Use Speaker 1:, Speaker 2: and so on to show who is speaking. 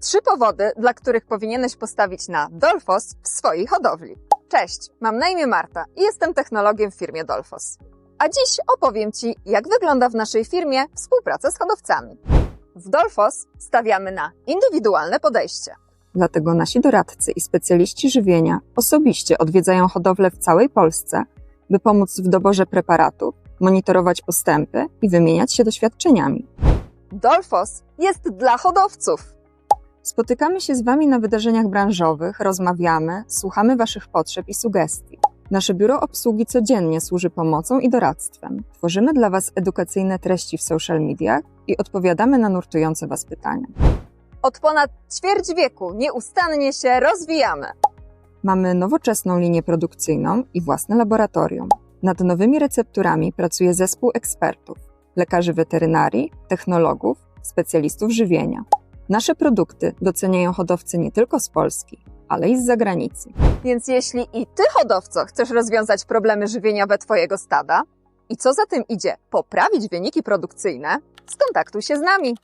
Speaker 1: Trzy powody, dla których powinieneś postawić na Dolfos w swojej hodowli. Cześć, mam na imię Marta i jestem technologiem w firmie Dolfos. A dziś opowiem Ci, jak wygląda w naszej firmie współpraca z hodowcami. W Dolfos stawiamy na indywidualne podejście.
Speaker 2: Dlatego nasi doradcy i specjaliści żywienia osobiście odwiedzają hodowle w całej Polsce, by pomóc w doborze preparatów, monitorować postępy i wymieniać się doświadczeniami.
Speaker 1: Dolfos jest dla hodowców.
Speaker 2: Spotykamy się z Wami na wydarzeniach branżowych, rozmawiamy, słuchamy Waszych potrzeb i sugestii. Nasze biuro obsługi codziennie służy pomocą i doradztwem. Tworzymy dla Was edukacyjne treści w social mediach i odpowiadamy na nurtujące Was pytania.
Speaker 1: Od ponad ćwierć wieku nieustannie się rozwijamy.
Speaker 2: Mamy nowoczesną linię produkcyjną i własne laboratorium. Nad nowymi recepturami pracuje zespół ekspertów, lekarzy weterynarii, technologów, specjalistów żywienia. Nasze produkty doceniają hodowcy nie tylko z Polski, ale i z zagranicy.
Speaker 1: Więc jeśli i Ty, hodowco, chcesz rozwiązać problemy żywieniowe Twojego stada i co za tym idzie, poprawić wyniki produkcyjne, skontaktuj się z nami.